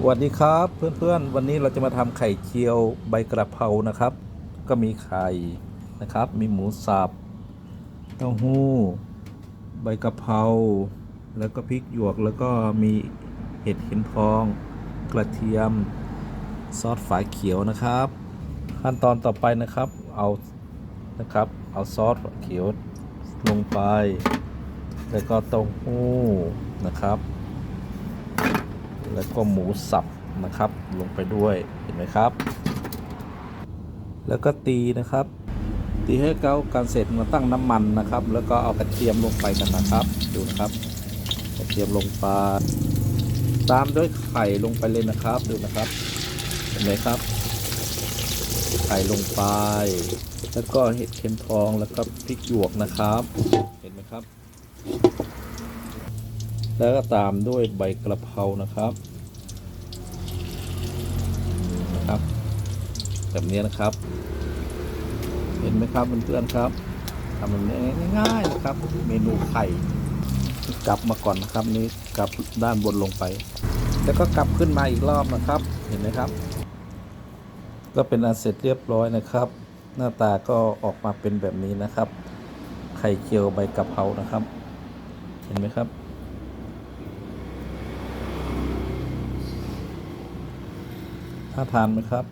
สวัสดีครับเพื่อนๆ วันนี้เราจะมาทำไข่เจียวใบกระเพรานะครับ ก็มีไข่นะครับ มีหมูสับเต้าหู้ ใบกระเพราแล้วก็พริกหยวกแล้วก็มีเห็ดเข็มทอง กระเทียมซอสฝาเขียวนะครับ ขั้นตอนต่อไปนะครับเอานะครับ เอาซอสฝาเขียวลงไป แล้วก็เต้าหู้นะครับ แล้วก็หมูสับนะครับ ลงไปด้วยเห็นไหมครับ แล้วก็ตีนะครับ ตีให้เข้ากันเสร็จมาตั้งน้ำมันนะครับ แล้วก็เอากระเทียมลงไปกันนะครับ ดูนะครับ กระเทียมลงไปตามด้วยไข่ลงไปเลยนะครับดูนะครับเห็นไหมครับไข่ลงไป แล้วก็เห็ดเข็มทองแล้วก็พริกหยวกนะครับ เห็นไหมครับ แล้วก็ตามด้วยใบกระเพรานะครับ แบบนี้นะครับ เห็นไหมครับเพื่อนๆครับทำแบบนี้ง่ายๆนะครับ เมนูไข่กลับมาก่อนนะครับนี้กลับด้านบนลงไป แล้วก็กลับขึ้นมาอีกรอบนะครับ เห็นไหมครับ ก็เป็นอันเสร็จเรียบร้อยนะครับ หน้าตาก็ออกมาเป็นแบบนี้นะครับ ไข่เจียวใบกะเพรานะครับ เห็นไหมครับน่าทานไหมครับ